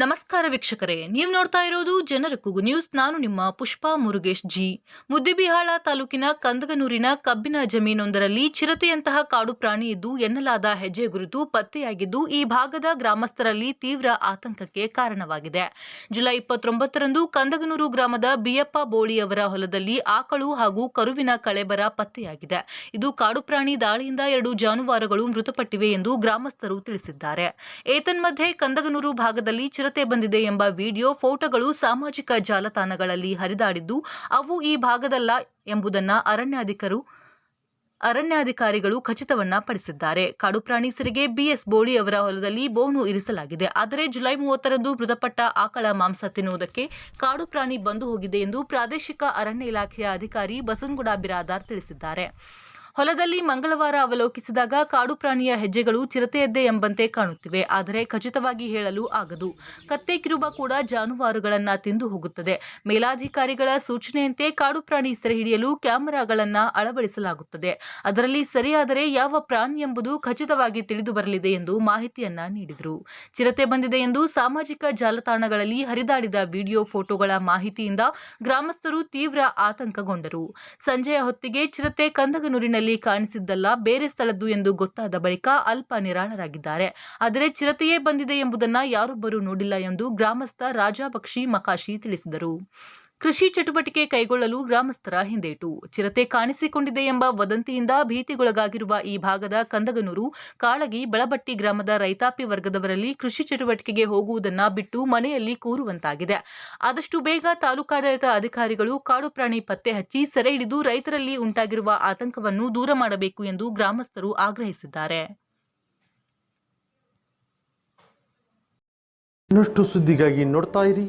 ನಮಸ್ಕಾರ ವೀಕ್ಷಕರೇ, ನೀವು ನೋಡ್ತಾ ಇರೋದು ಜನರ ಕೂಗು ನ್ಯೂಸ್. ನಾನು ನಿಮ್ಮ ಪುಷ್ಪಾ ಮುರುಗೇಶ್ ಜಿ. ಮುದ್ದಿಬಿಹಾಳ ತಾಲೂಕಿನ ಕಂದಗನೂರಿನ ಕಬ್ಬಿನ ಜಮೀನೊಂದರಲ್ಲಿ ಚಿರತೆಯಂತಹ ಕಾಡು ಪ್ರಾಣಿ ಇದ್ದು ಎನ್ನಲಾದ ಹೆಜ್ಜೆ ಗುರುತು ಪತ್ತೆಯಾಗಿದ್ದು, ಈ ಭಾಗದ ಗ್ರಾಮಸ್ಥರಲ್ಲಿ ತೀವ್ರ ಆತಂಕಕ್ಕೆ ಕಾರಣವಾಗಿದೆ. ಜುಲೈ ಇಪ್ಪತ್ತೊಂಬತ್ತರಂದು ಕಂದಗನೂರು ಗ್ರಾಮದ ಬಿಯಪ್ಪ ಬೋಳಿಯವರ ಹೊಲದಲ್ಲಿ ಆಕಳು ಹಾಗೂ ಕರುವಿನ ಕಳೆಬರ ಪತ್ತೆಯಾಗಿದೆ. ಇದು ಕಾಡು ಪ್ರಾಣಿ ದಾಳಿಯಿಂದ ಎರಡು ಜಾನುವಾರುಗಳು ಮೃತಪಟ್ಟಿವೆ ಎಂದು ಗ್ರಾಮಸ್ಥರು ತಿಳಿಸಿದ್ದಾರೆ. ಏತನ್ಮಧ್ಯೆ ಕಂದಗನೂರು ಭಾಗದಲ್ಲಿ ಚಿರತೆ ಬಂದಿದೆ ಎಂಬ ವಿಡಿಯೋ ಫೋಟೋಗಳು ಸಾಮಾಜಿಕ ಜಾಲತಾಣಗಳಲ್ಲಿ ಹರಿದಾಡಿದ್ದು, ಅವು ಈ ಭಾಗದಲ್ಲ ಎಂಬುದನ್ನು ಅರಣ್ಯಾಧಿಕರು, ಅರಣ್ಯಾಧಿಕಾರಿಗಳು ಖಚಿತವನ್ನ ಪಡಿಸಿದ್ದಾರೆ. ಕಾಡು ಪ್ರಾಣಿ ಸೆರೆಗೆ ಬಿಎಸ್ ಬೋಳಿ ಅವರ ಹೊಲದಲ್ಲಿ ಬೋನು ಇರಿಸಲಾಗಿದೆ. ಆದರೆ ಜುಲೈ ಮೂವತ್ತರಂದು ಮೃತಪಟ್ಟ ಆಕಳ ಮಾಂಸ ತಿನ್ನುವುದಕ್ಕೆ ಕಾಡು ಪ್ರಾಣಿ ಬಂದು ಹೋಗಿದೆ ಎಂದು ಪ್ರಾದೇಶಿಕ ಅರಣ್ಯ ಇಲಾಖೆಯ ಅಧಿಕಾರಿ ಬಸನ್ಗುಡ ಬಿರಾದಾರ್ ತಿಳಿಸಿದ್ದಾರೆ. ಹೊಲದಲ್ಲಿ ಮಂಗಳವಾರ ಅವಲೋಕಿಸಿದಾಗ ಕಾಡು ಪ್ರಾಣಿಯ ಹೆಜ್ಜೆಗಳು ಚಿರತೆಯದ್ದೇ ಎಂಬಂತೆ ಕಾಣುತ್ತಿವೆ. ಆದರೆ ಖಚಿತವಾಗಿ ಹೇಳಲು ಆಗದು. ಕತ್ತೆ ಕಿರುಬ ಕೂಡ ಜಾನುವಾರುಗಳನ್ನ ತಿಂದು ಹೋಗುತ್ತದೆ. ಮೇಲಾಧಿಕಾರಿಗಳ ಸೂಚನೆಯಂತೆ ಕಾಡು ಪ್ರಾಣಿ ಸೆರೆ ಹಿಡಿಯಲು ಕ್ಯಾಮೆರಾಗಳನ್ನ ಅಳವಡಿಸಲಾಗುತ್ತದೆ. ಅದರಲ್ಲಿ ಸರಿಯಾದರೆ ಯಾವ ಪ್ರಾಣಿ ಎಂಬುದು ಖಚಿತವಾಗಿ ತಿಳಿದು ಬರಲಿದೆ ಎಂದು ಮಾಹಿತಿಯನ್ನ ನೀಡಿದರು. ಚಿರತೆ ಬಂದಿದೆ ಎಂದು ಸಾಮಾಜಿಕ ಜಾಲತಾಣಗಳಲ್ಲಿ ಹರಿದಾಡಿದ ವಿಡಿಯೋ ಫೋಟೋಗಳ ಮಾಹಿತಿಯಿಂದ ಗ್ರಾಮಸ್ಥರು ತೀವ್ರ ಆತಂಕಗೊಂಡರು. ಸಂಜೆಯ ಹೊತ್ತಿಗೆ ಚಿರತೆ ಕಂದಗನೂರಿನಲ್ಲಿ ಕಾಣಿಸಿದ್ದಲ್ಲ, ಬೇರೆ ಸ್ಥಳದ್ದು ಎಂದು ಗೊತ್ತಾದ ಬಳಿಕ ಅಲ್ಪ ನಿರಾಳರಾಗಿದ್ದಾರೆ. ಆದರೆ ಚಿರತೆಯೇ ಬಂದಿದೆ ಎಂಬುದನ್ನು ಯಾರೊಬ್ಬರೂ ನೋಡಿಲ್ಲ ಎಂದು ಗ್ರಾಮಸ್ಥ ರಾಜಾಬಕ್ಷಿ ಮಕಾಶಿ ತಿಳಿಸಿದರು. ಕೃಷಿ ಚಟುವಟಿಕೆ ಕೈಗೊಳ್ಳಲು ಗ್ರಾಮಸ್ಥರ ಹಿಂದೇಟು. ಚಿರತೆ ಕಾಣಿಸಿಕೊಂಡಿದೆ ಎಂಬ ವದಂತಿಯಿಂದ ಭೀತಿಗೊಳಗಾಗಿರುವ ಈ ಭಾಗದ ಕಂದಗನೂರು, ಕಾಳಗಿ, ಬಳಬಟ್ಟಿ ಗ್ರಾಮದ ರೈತಾಪಿ ವರ್ಗದವರಲ್ಲಿ ಕೃಷಿ ಚಟುವಟಿಕೆಗೆ ಹೋಗುವುದನ್ನ ಬಿಟ್ಟು ಮನೆಯಲ್ಲಿ ಕೂರುವಂತಾಗಿದೆ. ಆದಷ್ಟು ಬೇಗ ತಾಲೂಕಾಡಳಿತ ಅಧಿಕಾರಿಗಳು ಕಾಡು ಪ್ರಾಣಿ ಪತ್ತೆ ಹಚ್ಚಿ ಸೆರೆ ಹಿಡಿದು ರೈತರಲ್ಲಿ ಉಂಟಾಗಿರುವ ಆತಂಕವನ್ನು ದೂರ ಮಾಡಬೇಕು ಎಂದು ಗ್ರಾಮಸ್ಥರು ಆಗ್ರಹಿಸಿದ್ದಾರೆ. ಇನ್ನಷ್ಟು ಸುದ್ದಿಗಾಗಿ ನೋಡ್ತಾ ಇರಿ.